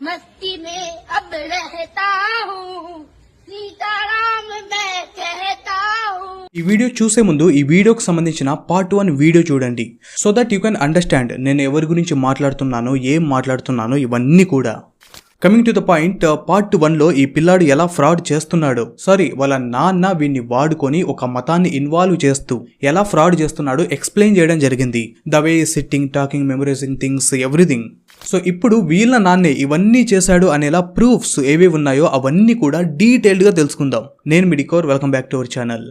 मस्ती में अब रहता हूँ सीताराम मैं कहता हूँ ఈ వీడియో చూసే ముందు ఈ వీడియోకి సంబంధించిన పార్ట్ వన్ వీడియో చూడండి so that you can understand నేను ఎవరి గురించి మాట్లాడుతున్నానో ఏం మాట్లాడుతున్నానో ఇవన్నీ కూడా coming to the point part వన్లో ఈ పిల్లాడు ఎలా ఫ్రాడ్ చేస్తున్నాడో సారీ వాళ్ళ నాన్న వీడిని వాడుకొని ఒక మతాన్ని ఇన్వాల్వ్ చేస్తూ ఎలా ఫ్రాడ్ చేస్తున్నాడో ఎక్స్ప్లెయిన్ చేయడం జరిగింది the way sitting talking memorising things everything so ఇప్పుడు వీళ్ళ నాన్నే ఇవన్నీ చేశాడు అనేలా ప్రూఫ్స్ ఏవి ఉన్నాయో అవన్నీ కూడా డీటెయిల్డ్గా తెలుసుకుందాం. నేను మిడికోర్ welcome back to our channel.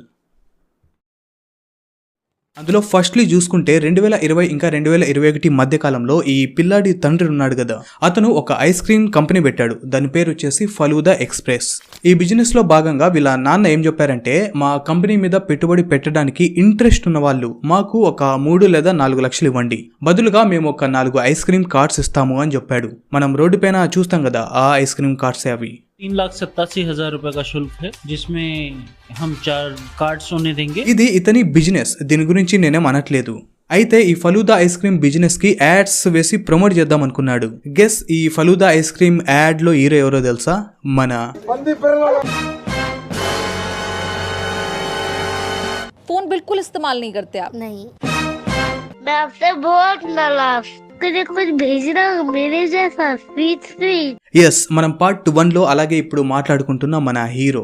అందులో ఫస్ట్లీ చూసుకుంటే రెండు వేల ఇరవై ఇంకా రెండు వేల ఇరవై ఒకటి మధ్య కాలంలో ఈ పిల్లాడి తండ్రి ఉన్నాడు కదా. అతను ఒక ఐస్ క్రీమ్ కంపెనీ పెట్టాడు. దాని పేరు వచ్చేసి ఫలూదా ఎక్స్ప్రెస్. ఈ బిజినెస్లో భాగంగా వీళ్ళ నాన్న ఏం చెప్పారంటే మా కంపెనీ మీద పెట్టుబడి పెట్టడానికి ఇంట్రెస్ట్ ఉన్న వాళ్ళు మాకు ఒక మూడు లేదా నాలుగు లక్షలు ఇవ్వండి. బదులుగా మేము ఒక నాలుగు ఐస్ క్రీమ్ కార్డ్స్ ఇస్తాము అని చెప్పాడు. మనం రోడ్డు పైన చూస్తాం కదా ఆ ఐస్ క్రీమ్ కార్డ్స్ అవి. तीन लाख सत्तासी हजार रुपए का शुल्क है जिसमें हम चार कार्ड सोने देंगे ఇది ఇతని బిజినెస్ దీని గురించి నేనేం అనట్లేదు అయితే ఈ ఫలూదా ఐస్ క్రీమ్ బిజినెస్ కి యాడ్స్ వేసి ప్రమోట్ చేద్దాం అనుకున్నాడు గెస్ ఈ ఫలూదా ఐస్ క్రీమ్ యాడ్ లో హీరో ఎవరో తెలుసా మన फोन बिल्कुल इस्तेमाल नहीं करते आप नहीं मैं आपसे बहुत नाराज ఒక్కనే కొంచెం స్వీట్ స్వీట్. ఎస్ మనం పార్ట్ వన్లో అలాగే ఇప్పుడు మాట్లాడుకుంటున్నాం మన హీరో.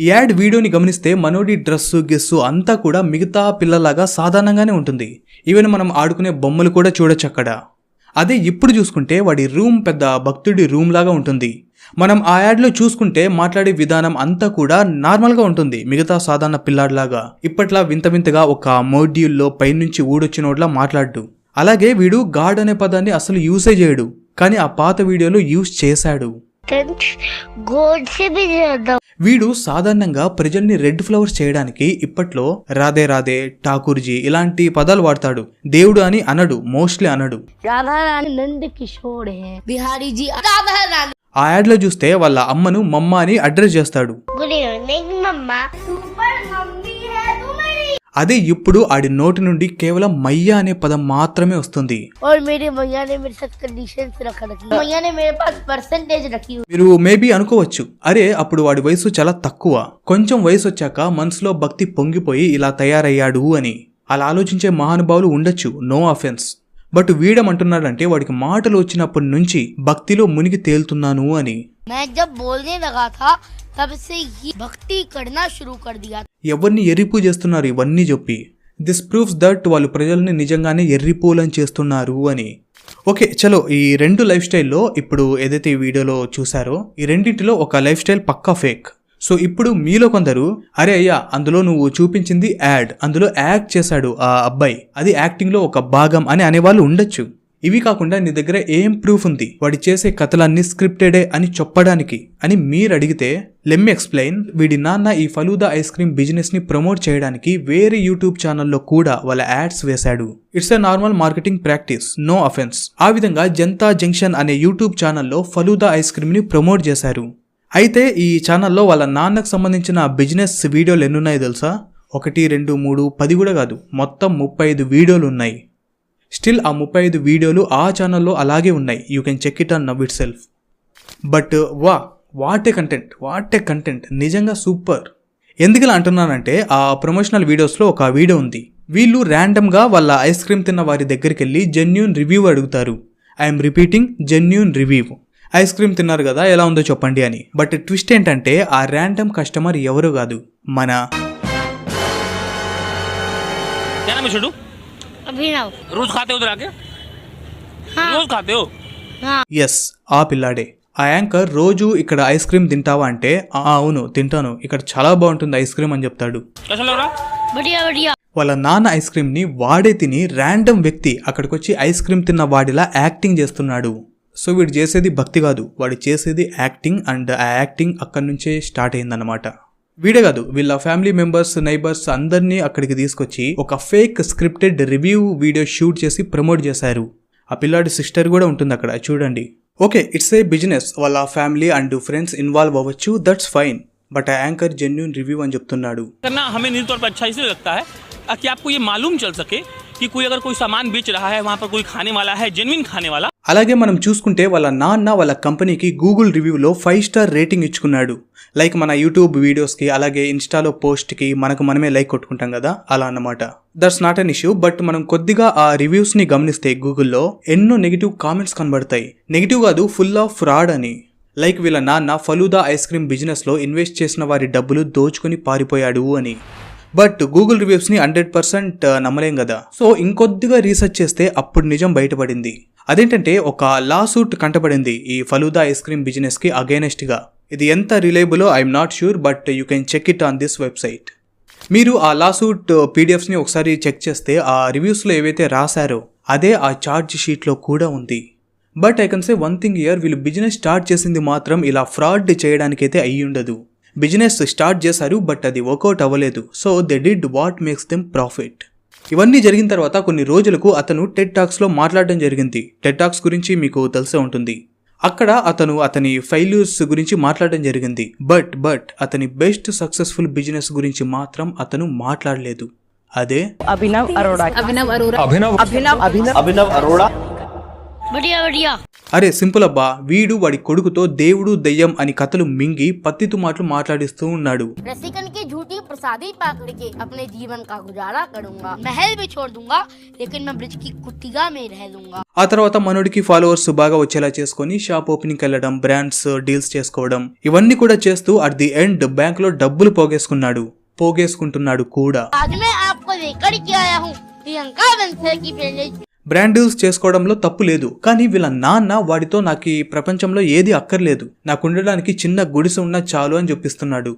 యాడ్ వీడియోని గమనిస్తే మనోడి డ్రెస్సు గెస్సు అంతా కూడా మిగతా పిల్లలాగా సాధారణంగానే ఉంటుంది. ఈవెన్ మనం ఆడుకునే బొమ్మలు కూడా చూడొచ్చు అక్కడ. అదే ఇప్పుడు చూసుకుంటే వాడి రూమ్ పెద్ద భక్తుడి రూమ్ లాగా ఉంటుంది. మనం ఆ యాడ్లో చూసుకుంటే మాట్లాడే విధానం అంతా కూడా నార్మల్గా ఉంటుంది. మిగతా సాధారణ పిల్లాడిలాగా. ఇప్పట్లా వింత వింతగా ఒక మోడ్యూల్లో పైనుంచి ఊడొచ్చినోడ్లా మాట్లాడు అలాగే వీడు గాడ్ అనే పదాన్ని అసలు యూసే చేయడు. కానీ ఆ పాత వీడియోలో యూస్ చేశాడు. వీడు సాధారణంగా ప్రజల్ని రెడ్ ఫ్లవర్స్ చేయడానికి ఇప్పట్లో రాధే రాధే ఠాకూర్జీ ఇలాంటి పదాలు వాడతాడు. దేవుడు అని అనడు మోస్ట్లీ అనడు. ఆ యాడ్లో చూస్తే వాళ్ళ అమ్మను మమ్మ. అని అడ్రస్ చేస్తాడు అదే ఇప్పుడు ఆడి నోటి నుండి కేవలం మయ్యా అనే పదం మాత్రమే వస్తుంది. మీరు మేబీ అనుకోవచ్చు. అరే అప్పుడు వాడి వయసు చాలా తక్కువ. కొంచెం వయసు వచ్చాక మనసులో భక్తి పొంగిపోయి ఇలా తయారయ్యాడు అని. అలా ఆలోచించే మహానుభావులు ఉండొచ్చు. నో అఫెన్స్ బట్ వీడమంటున్నాడంటే వాడికి మాటలు వచ్చినప్పటి నుంచి భక్తిలో మునిగి తేలుతున్నాను అని. భక్తి ఎవరిని ఎర్రిపూ చేస్తున్నారు ఇవన్నీ చెప్పి దిస్ ప్రూఫ్స్ దట్ వాళ్ళు ప్రజల్ని నిజంగానే ఎర్రిపోలని చేస్తున్నారు అని. ఓకే చలో ఈ రెండు లైఫ్ స్టైల్లో ఇప్పుడు ఏదైతే ఈ వీడియోలో చూసారో ఈ రెండింటిలో ఒక లైఫ్ స్టైల్ పక్కా ఫేక్ సో ఇప్పుడు మీలో కొందరు అరే అయ్యా అందులో నువ్వు చూపించింది యాడ్ అందులో యాక్ట్ చేశాడు ఆ అబ్బాయి అది యాక్టింగ్లో ఒక భాగం అని అనేవాళ్ళు ఉండొచ్చు. ఇవి కాకుండా నీ దగ్గర ఏం ప్రూఫ్ ఉంది? వాడి చేసే కథలన్నీ స్క్రిప్టెడే అని చెప్పడానికి అని మీరు అడిగితే లెమ్ ఎక్స్ప్లెయిన్ వీడి నాన్న ఈ ఫలూదా ఐస్ క్రీమ్ బిజినెస్ని ప్రమోట్ చేయడానికి వేరే యూట్యూబ్ ఛానల్లో కూడా వాళ్ళ యాడ్స్ వేశాడు. It's a normal marketing practice. No offence. ఆ విధంగా జనతా జంక్షన్ అనే యూట్యూబ్ ఛానల్లో ఫలూదా ఐస్ క్రీమ్ని ప్రమోట్ చేశారు. అయితే ఈ ఛానల్లో వాళ్ళ నాన్నకు సంబంధించిన బిజినెస్ వీడియోలు ఎన్నున్నాయో తెలుసా? ఒకటి రెండు మూడు పది కూడా కాదు. మొత్తం ముప్పై ఐదు వీడియోలు ఉన్నాయి. స్టిల్ ఆ ముప్పై ఐదు వీడియోలు ఆ ఛానల్లో అలాగే ఉన్నాయి. You can check it on now itself but వా వాట్ కంటెంట్ వాట్ కంటెంట్ నిజంగా సూపర్ ఎందుకలా అంటున్నానంటే ఆ ప్రమోషనల్ వీడియోస్లో ఒక వీడియో ఉంది. వీళ్ళు ర్యాండమ్గా వాళ్ళ ఐస్ క్రీమ్ తిన్న వారి దగ్గరికి వెళ్ళి జెన్యున్ రివ్యూ అడుగుతారు. I'm repeating genuine review ice cream తిన్నారు కదా ఎలా ఉందో చెప్పండి అని. బట్ ట్విస్ట్ ఏంటంటే ఆ ర్యాండమ్ కస్టమర్ ఎవరు కాదు మన ఎస్ ఆ పిల్లాడే. ఆ యాంకర్ రోజు ఇక్కడ ఐస్ క్రీమ్ తింటావా అంటే అవును తింటాను. ఇక్కడ చాలా బాగుంటుంది ఐస్ క్రీమ్ అని చెప్తాడు. వాళ్ళ నాన్న ఐస్ క్రీమ్ని వాడే తిని ర్యాండమ్ వ్యక్తి అక్కడికి వచ్చి ఐస్ క్రీమ్ తిన్న వాడిలా యాక్టింగ్ చేస్తున్నాడు. సో వీడు చేసేది భక్తి కాదు వాడు చేసేది యాక్టింగ్ అండ్ ఆ యాక్టింగ్ అక్కడి నుంచే స్టార్ట్ అయిందన్నమాట వీడే కాదు వీళ్ళ ఫ్యామిలీ మెంబర్స్ నైబర్స్ అందరినీ అక్కడికి తీసుకొచ్చి ఒక fake scripted review video shoot చేసి ప్రమోట్ చేశారు ఆ పిల్లాడి సిస్టర్ కూడా ఉంటుంది అక్కడ చూడండి ఓకే ఇట్స్ ఏ బిజినెస్ వాళ్ళ ఫ్యామిలీ అండ్ ఫ్రెండ్స్ ఇన్వాల్వ్ అవ్వచ్చు దట్స్ ఫైన్ బట్ ఆ యాంకర్ జెన్యున్ రివ్యూ అని చెప్తున్నాడు करना हमें निजी तौर पर अच्छा इसलिए लगता है ताकि आपको ये मालूम चल सके कि कोई अगर कोई सामान बेच रहा है वहाँ पर कोई खाने वाला है जेनविन खाने वाला అలాగే మనం చూసుకుంటే వాళ్ళ నాన్న వాళ్ళ కంపెనీకి గూగుల్ రివ్యూలో ఫైవ్ స్టార్ రేటింగ్ ఇచ్చుకున్నాడు. లైక్ మన యూట్యూబ్ వీడియోస్కి అలాగే ఇన్స్టాలో పోస్ట్కి మనకు మనమే లైక్ కొట్టుకుంటాం కదా అలా అన్నమాట. That's not an issue but మనం కొద్దిగా ఆ రివ్యూస్ని గమనిస్తే గూగుల్లో ఎన్నో నెగిటివ్ కామెంట్స్ కనబడతాయి. నెగిటివ్ కాదు ఫుల్ ఆఫ్ ఫ్రాడ్ అని. లైక్ వీళ్ళ నాన్న ఫలూదా ఐస్ క్రీమ్ బిజినెస్లో ఇన్వెస్ట్ చేసిన వారి డబ్బులు దోచుకుని పారిపోయాడు అని. బట్ గూగుల్ రివ్యూస్ని హండ్రెడ్ పర్సెంట్ నమ్మలేం కదా. సో ఇంకొద్దిగా రీసెర్చ్ చేస్తే అప్పుడు నిజం బయటపడింది. అదేంటంటే ఒక లా సూట్ కంటపడింది ఈ ఫలూదా ఐస్ క్రీమ్ బిజినెస్కి అగేనెస్ట్గా. ఇది ఎంత రిలయబులో I'm not sure but you can check it on this website. మీరు ఆ లాసూట్ పీడిఎఫ్స్ని ఒకసారి చెక్ చేస్తే ఆ రివ్యూస్లో ఏవైతే రాశారో అదే ఆ ఛార్జ్ షీట్లో కూడా ఉంది. But I can say one thing year వీళ్ళు బిజినెస్ స్టార్ట్ చేసింది మాత్రం ఇలా ఫ్రాడ్ చేయడానికైతే అయ్యి ఉండదు బిజినెస్ స్టార్ట్ చేశారు బట్ అది వర్కౌట్ అవ్వలేదు so they did what makes them profit ఇవన్నీ జరిగిన తర్వాత కొన్ని రోజులకు అతను టెడ్ టాక్స్లో మాట్లాడడం జరిగింది టెట్ టాక్స్ గురించి మీకు తెలిసే ఉంటుంది అక్కడ అతను అతని ఫెయిల్యూర్స్ గురించి మాట్లాడడం జరిగింది బట్ బట్ అతని బెస్ట్ సక్సెస్ఫుల్ బిజినెస్ గురించి మాత్రం అతను మాట్లాడలేదు అదే అభినవ్ అరోడా అభినవ్ అరోడా అభినవ్ అభినవ్ అభినవ్ అరోడా बढ़िया बढ़िया అరే సింపుల్ అబ్బా వీడు వాడి కొడుకుతో దేవుడు దెయ్యం అని కథలు మింగి పత్తితు మాటలు మాట్లాడిస్తూ ఉన్నాడు रसिकन की झूठी प्रसादी पकड़ के अपने जीवन का गुजारा करूंगा महल भी छोड़ दूंगा लेकिन मैं ब्रिज की कुटिया में रह लूंगा ఆ తర్వాత మనోడికి ఫాలోవర్స్ బాగా వచ్చేలా చేసుకొని షాప్ ఓపెనింగ్ వెళ్ళడం బ్రాండ్స్ డీల్స్ చేసుకోవడం ఇవన్నీ కూడా చేస్తూ అట్ ది ఎండ్ బ్యాంక్ లో డబ్బులు పోగేసుకున్నాడు పోగేసుకుంటున్నాడు కూడా आज मैं आपको लेकर के आया हूँ प्रियंका बंसल की पहले బ్రాండ్ డీల్స్ చేసుకోవడంలో తప్పు లేదు. కానీ వీళ్ళ నాన్న వాడితో నాకు ఈ ప్రపంచంలో ఏది అక్కర్లేదు. నాకు ఉండడానికి చిన్న గుడిసె ఉన్నా చాలు అని చూపిస్తున్నాడు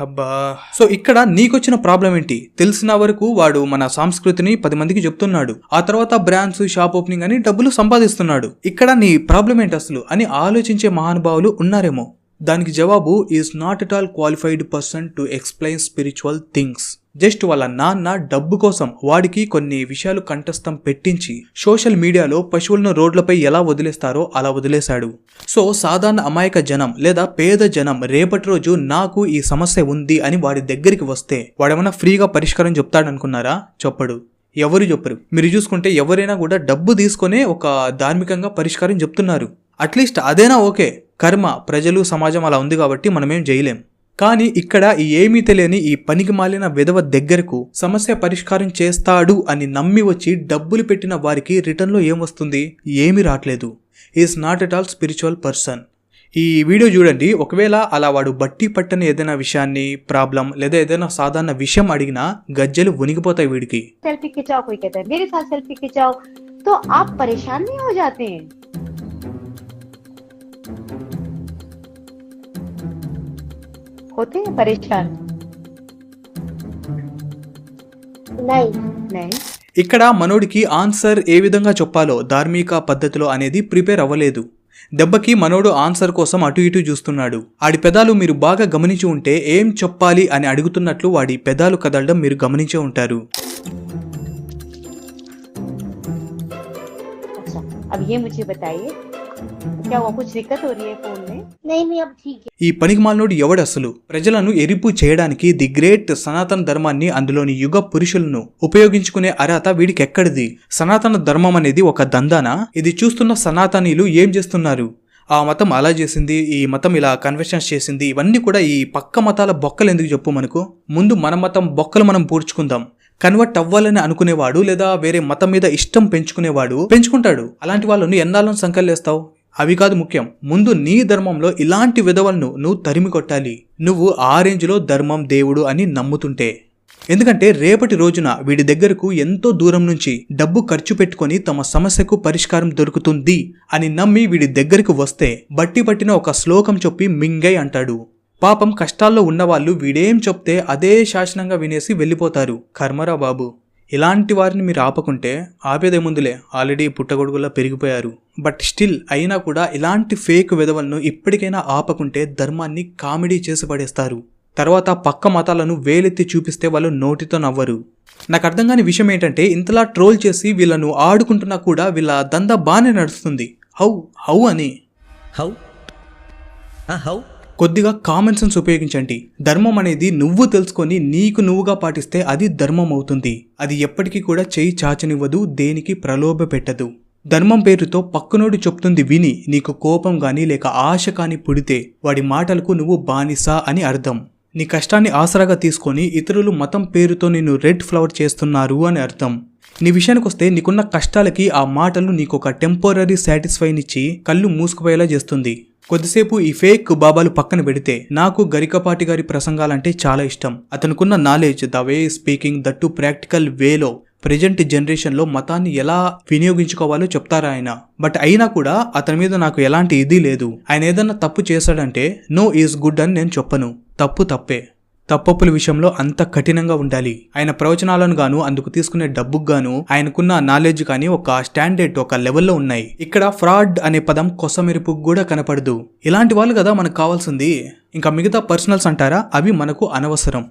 అబ్బా. సో ఇక్కడ నీకొచ్చిన ప్రాబ్లం ఏంటి? తెలిసిన వరకు వాడు మన సంస్కృతిని పది మందికి చెప్తున్నాడు. ఆ తర్వాత బ్రాండ్స్ షాప్ ఓపెనింగ్ అని డబ్బులు సంపాదిస్తున్నాడు. ఇక్కడ నీ ప్రాబ్లం ఏంటి అసలు? అని ఆలోచించే మహానుభావులు ఉన్నారేమో. దానికి జవాబు is not at all qualified person to explain spiritual things just వాళ్ళ నాన్న డబ్బు కోసం వాడికి కొన్ని విషయాలు కంఠస్థం పెట్టించి సోషల్ మీడియాలో పశువులను రోడ్లపై ఎలా వదిలేస్తారో అలా వదిలేశాడు. సో సాధారణ అమాయక జనం లేదా పేద జనం రేపటి రోజు నాకు ఈ సమస్య ఉంది అని వాడి దగ్గరికి వస్తే వాడేమన్నా ఫ్రీగా పరిష్కారం చెప్తాడనుకున్నారా? చెప్పడు. ఎవరు చెప్పరు. మీరు చూసుకుంటే ఎవరైనా కూడా డబ్బు తీసుకొనే ఒక ధార్మికంగా పరిష్కారం చెప్తున్నారు. అట్లీస్ట్ అదేనా ఓకే. కర్మ ప్రజలు సమాజం అలా ఉంది కాబట్టి మనమేం చేయలేం. కానీ ఇక్కడ ఈ ఏమీ తెలియని ఈ పనికి మాలిన విధవ దగ్గరకు సమస్య పరిష్కారం చేస్తాడు అని నమ్మి వచ్చి డబ్బులు పెట్టిన వారికి రిటర్న్లో ఏం వస్తుంది ఏమీ రావట్లేదు is not at all spiritual person ఈ వీడియో చూడండి ఒకవేళ అలా వాడు బట్టి పట్టని ఏదైనా విషయాన్ని ప్రాబ్లం లేదా ఏదైనా సాధారణ విషయం అడిగినా గజ్జలు వణిగిపోతాయి వీడికి सेल्फी खिंचाओ कोई कहता है मेरे साथ सेल्फी खिंचाओ तो आप परेशान नहीं हो जाते हैं होते हैं परेशान नहीं नहीं ఇక్కడ మనోడికి ఆన్సర్ ఏ విధంగా చెప్పాలో ధార్మిక పద్ధతిలో అనేది ప్రిపేర్ అవ్వలేదు దెబ్బకి మనోడు ఆన్సర్ కోసం అటు ఇటు చూస్తున్నాడు ఆడి పెదాలు మీరు బాగా గమనించి ఉంటే ఏం చెప్పాలి అని అడుగుతున్నట్లు వాడి పెదాలు కదలడం మీరు గమనించే ఉంటారు अच्छा अब ये मुझे बताइए क्या वो कुछ दिक्कत हो रही है फोन में ఈ పనికిమాలినోడు ఎవడు అసలు ప్రజలను ఎరిపు చేయడానికి ది గ్రేట్ సనాతన ధర్మాన్ని అందులోని యుగ పురుషులను ఉపయోగించుకునే అర్హత వీడికి ఎక్కడిది సనాతన ధర్మం అనేది ఒక దందానా? ఇది చూస్తున్న సనాతనీయులు ఏం చేస్తున్నారు? ఆ మతం అలా చేసింది ఈ మతం ఇలా కన్వెషన్స్ చేసింది ఇవన్నీ కూడా ఈ పక్క మతాల బొక్కలు ఎందుకు చెప్పు మనకు? ముందు మన మతం బొక్కలు మనం పూడ్చుకుందాం. కన్వర్ట్ అవ్వాలని అనుకునేవాడు లేదా వేరే మతం మీద ఇష్టం పెంచుకునేవాడు పెంచుకుంటాడు. అలాంటి వాళ్ళను ఎన్నాళ్ళను సంకల్లేస్తావు? అవి కాదు ముఖ్యం. ముందు నీ ధర్మంలో ఇలాంటి విధవలను నువ్వు తరిమి కొట్టాలి. నువ్వు ఆ రేంజ్లో ధర్మం దేవుడు అని నమ్ముతుంటే. ఎందుకంటే రేపటి రోజున వీడి దగ్గరకు ఎంతో దూరం నుంచి డబ్బు ఖర్చు పెట్టుకొని తమ సమస్యకు పరిష్కారం దొరుకుతుంది అని నమ్మి వీడి దగ్గరకు వస్తే బట్టి పట్టిన ఒక శ్లోకం చెప్పి మింగై అంటాడు. పాపం కష్టాల్లో ఉన్నవాళ్ళు వీడేం చెప్తే అదే శాసనంగా వినేసి వెళ్ళిపోతారు. కర్మరా బాబు. ఇలాంటి వారిని మీరు ఆపకుంటే ఆపేదే ముందులే. ఆల్రెడీ పుట్టగొడుగులా పెరిగిపోయారు. బట్ స్టిల్ అయినా కూడా ఇలాంటి ఫేక్ విధవలను ఇప్పటికైనా ఆపకుంటే ధర్మాన్ని కామెడీ చేసి పడేస్తారు. తర్వాత పక్క మతాలను వేలెత్తి చూపిస్తే వాళ్ళు నోటితో నవ్వరు. నాకు అర్థం కాని విషయం ఏంటంటే ఇంతలా ట్రోల్ చేసి వీళ్ళను ఆడుకుంటున్నా కూడా వీళ్ళ దందా బాగానే నడుస్తుంది. హౌ? హౌ అని. హౌ? హౌ? కొద్దిగా కామన్ సెన్స్ ఉపయోగించండి. ధర్మం అనేది నువ్వు తెలుసుకొని నీకు నువ్వుగా పాటిస్తే అది ధర్మం అవుతుంది. అది ఎప్పటికీ కూడా చేయి చాచనివ్వదు దేనికి ప్రలోభ పెట్టదు. ధర్మం పేరుతో పక్కనోడు చెప్తుంది విని నీకు కోపం కానీ లేక ఆశ కానీ పుడితే వాడి మాటలకు నువ్వు బానిసా అని అర్థం. నీ కష్టాన్ని ఆసరాగా తీసుకొని ఇతరులు మతం పేరుతో నిన్ను రెడ్ ఫ్లవర్ చేస్తున్నారు అని అర్థం. నీ విషయానికి వస్తే నీకున్న కష్టాలకి ఆ మాటలు నీకు ఒక టెంపరీ సాటిస్ఫైనిచ్చి కళ్ళు మూసుకుపోయేలా చేస్తుంది. కొద్దిసేపు ఈ ఫేక్ బాబాలు పక్కన పెడితే నాకు గరికపాటి గారి ప్రసంగాలంటే చాలా ఇష్టం. అతనుకున్న knowledge the way speaking that practical వేలో ప్రజెంట్ జనరేషన్లో మతాన్ని ఎలా వినియోగించుకోవాలో చెప్తారు ఆయన? బట్ అయినా కూడా అతని మీద నాకు ఎలాంటి ఇది లేదు. ఆయన ఏదన్నా తప్పు చేశాడంటే నో ఈజ్ గుడ్ అని నేను చెప్పను. తప్పు తప్పే. తప్పప్పుల విషయంలో అంత కఠినంగా ఉండాలి. ఆయన ప్రవచనాలను గాను అందుకు తీసుకునే డబ్బుకు గాను ఆయనకున్న నాలెడ్జ్ కానీ ఒక స్టాండర్డ్ ఒక లెవెల్లో ఉన్నాయి. ఇక్కడ ఫ్రాడ్ అనే పదం కొసమెరుపుకు కూడా కనపడదు. ఇలాంటి వాళ్ళు కదా మనకు కావాల్సింది. ఇంకా మిగతా పర్సనల్స్ అంటారా? అవి మనకు అనవసరం.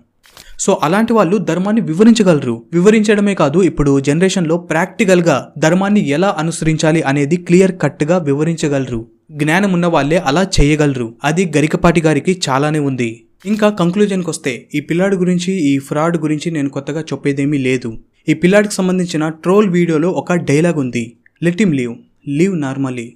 సో అలాంటి వాళ్ళు ధర్మాన్ని వివరించగలరు. వివరించడమే కాదు ఇప్పుడు జనరేషన్లో ప్రాక్టికల్గా ధర్మాన్ని ఎలా అనుసరించాలి అనేది క్లియర్ కట్గా వివరించగలరు. జ్ఞానం ఉన్న వాళ్ళే అలా చేయగలరు. అది గరికపాటి గారికి చాలానే ఉంది. ఇంకా కంక్లూజన్కి వస్తే ఈ పిల్లాడి గురించి ఈ ఫ్రాడ్ గురించి నేను కొత్తగా చెప్పేదేమీ లేదు. ఈ పిల్లాడికి సంబంధించిన ట్రోల్ వీడియోలో ఒక డైలాగ్ ఉంది. Let him leave leave normally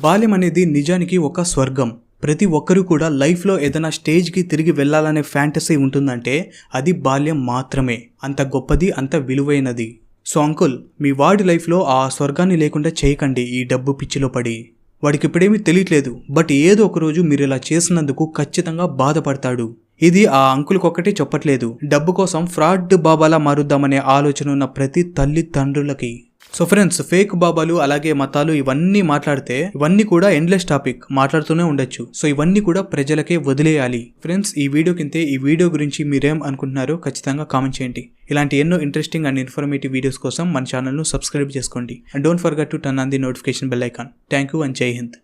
బాల్యం అనేది నిజానికి ఒక స్వర్గం. ప్రతి ఒక్కరూ కూడా లైఫ్లో ఏదైనా స్టేజ్కి తిరిగి వెళ్ళాలనే ఫ్యాంటసీ ఉంటుందంటే అది బాల్యం మాత్రమే. అంత గొప్పది అంత విలువైనది. సో అంకుల్ మీ వాడి లైఫ్లో ఆ స్వర్గాన్ని లేకుండా చేయకండి. ఈ డబ్బు పిచ్చిలో పడి. వాడికి ఇప్పుడేమీ తెలియట్లేదు. బట్ ఏదో ఒక రోజు మీరు ఇలా చేసినందుకు ఖచ్చితంగా బాధపడతాడు. ఇది ఆ అంకుల్కి చెప్పట్లేదు. డబ్బు కోసం ఫ్రాడ్ బాబాలా మారుద్దామనే ఆలోచన ఉన్న ప్రతి తల్లి తండ్రులకి. సో ఫ్రెండ్స్ ఫేక్ బాబాలు అలాగే మతాలు ఇవన్నీ మాట్లాడితే ఇవన్నీ కూడా ఎండ్లెస్ టాపిక్ మాట్లాడుతూనే ఉండొచ్చు. సో ఇవన్నీ కూడా ప్రజలకే వదిలేయాలి. ఫ్రెండ్స్ ఈ వీడియో కింతే ఈ వీడియో గురించి మీరేం అనుకుంటున్నారో ఖచ్చితంగా కామెంట్ చేయండి. ఇలాంటి ఎన్నో ఇంట్రెస్టింగ్ అండ్ ఇన్ఫర్మేటివ్ వీడియోస్ కోసం మన ఛానల్ను సబ్స్క్రైబ్ చేసుకోండి. And don't forget to turn on the notification bell icon thank you and Jai Hind